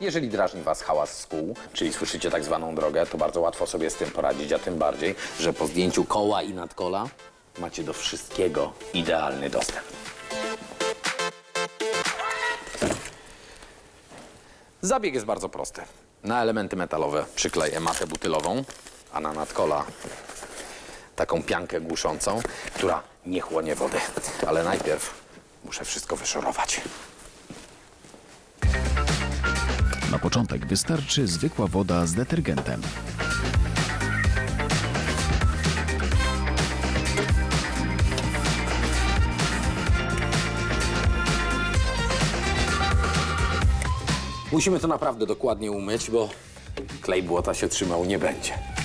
Jeżeli drażni Was hałas z kół, czyli słyszycie tak zwaną drogę, to bardzo łatwo sobie z tym poradzić, a tym bardziej, że po zdjęciu koła i nadkola macie do wszystkiego idealny dostęp. Zabieg jest bardzo prosty. Na elementy metalowe przykleję matę butylową, a na nadkola taką piankę głuszącą, która nie chłonie wody. Ale najpierw muszę wszystko wyszorować. Na początek wystarczy zwykła woda z detergentem. Musimy to naprawdę dokładnie umyć, bo klej błota się trzymał nie będzie.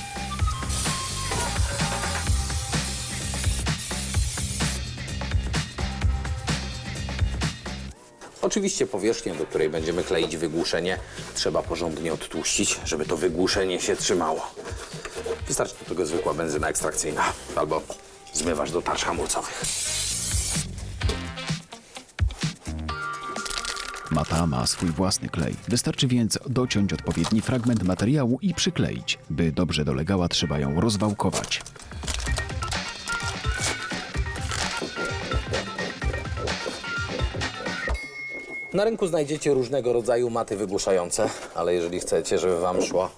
Oczywiście powierzchnię, do której będziemy kleić wygłuszenie, trzeba porządnie odtłuścić, żeby to wygłuszenie się trzymało. Wystarczy do tego zwykła benzyna ekstrakcyjna albo zmywasz do tarcz hamulcowych. Mata ma swój własny klej. Wystarczy więc dociąć odpowiedni fragment materiału i przykleić. By dobrze dolegała, trzeba ją rozwałkować. Na rynku znajdziecie różnego rodzaju maty wygłuszające, ale jeżeli chcecie, żeby wam szło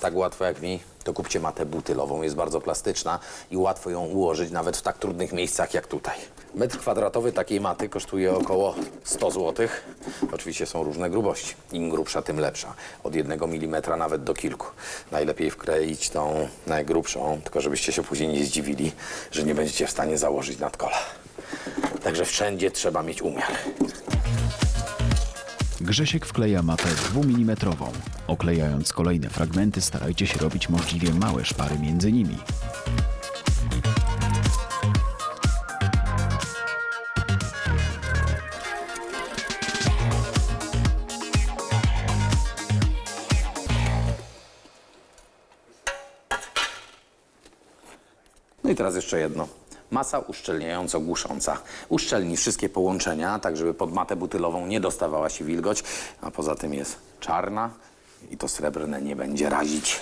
tak łatwo jak mi, to kupcie matę butylową. Jest bardzo plastyczna i łatwo ją ułożyć nawet w tak trudnych miejscach jak tutaj. Metr kwadratowy takiej maty kosztuje około 100 zł. Oczywiście są różne grubości. Im grubsza, tym lepsza. Od 1 mm nawet do kilku. Najlepiej wkleić tą najgrubszą, tylko żebyście się później nie zdziwili, że nie będziecie w stanie założyć nadkola. Także wszędzie trzeba mieć umiar. Grzesiek wkleja matę 2 mm. Oklejając kolejne fragmenty, starajcie się robić możliwie małe szpary między nimi. No i teraz jeszcze jedno. Masa uszczelniająco-głusząca. Uszczelni wszystkie połączenia, tak żeby pod matę butylową nie dostawała się wilgoć, a poza tym jest czarna i to srebrne nie będzie razić.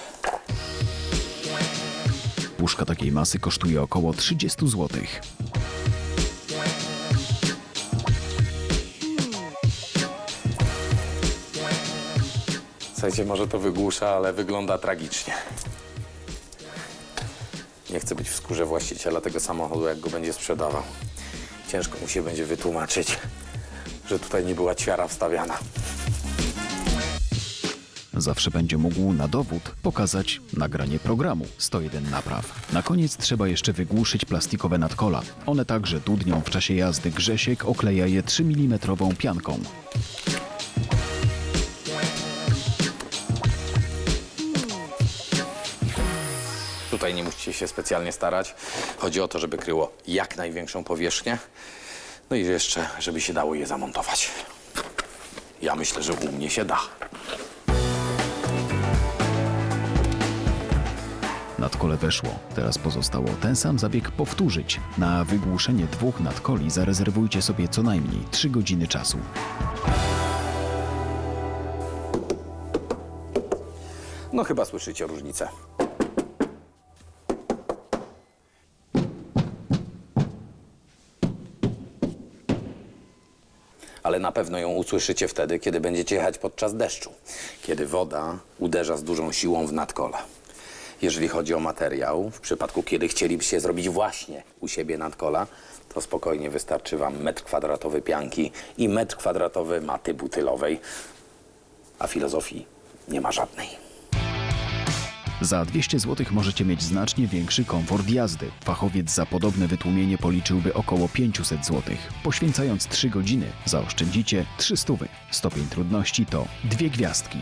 Puszka takiej masy kosztuje około 30 zł. Słuchajcie, może to wygłusza, ale wygląda tragicznie. Nie chcę być w skórze właściciela tego samochodu, jak go będzie sprzedawał. Ciężko mu się będzie wytłumaczyć, że tutaj nie była ćwiara wstawiana. Zawsze będzie mógł na dowód pokazać nagranie programu 101 napraw. Na koniec trzeba jeszcze wygłuszyć plastikowe nadkola. One także dudnią w czasie jazdy. Grzesiek okleja je 3 mm pianką. Tutaj nie musicie się specjalnie starać. Chodzi o to, żeby kryło jak największą powierzchnię. No i jeszcze, żeby się dało je zamontować. Ja myślę, że u mnie się da. Nadkole weszło. Teraz pozostało ten sam zabieg powtórzyć. Na wygłuszenie dwóch nadkoli zarezerwujcie sobie co najmniej 3 godziny czasu. No chyba słyszycie różnicę. Ale na pewno ją usłyszycie wtedy, kiedy będziecie jechać podczas deszczu, kiedy woda uderza z dużą siłą w nadkole. Jeżeli chodzi o materiał, w przypadku kiedy chcielibyście zrobić właśnie u siebie nadkola, to spokojnie wystarczy Wam metr kwadratowy pianki i metr kwadratowy maty butylowej, a filozofii nie ma żadnej. Za 200 zł możecie mieć znacznie większy komfort jazdy. Fachowiec za podobne wytłumienie policzyłby około 500 zł. Poświęcając 3 godziny zaoszczędzicie 300. Stopień trudności to dwie gwiazdki.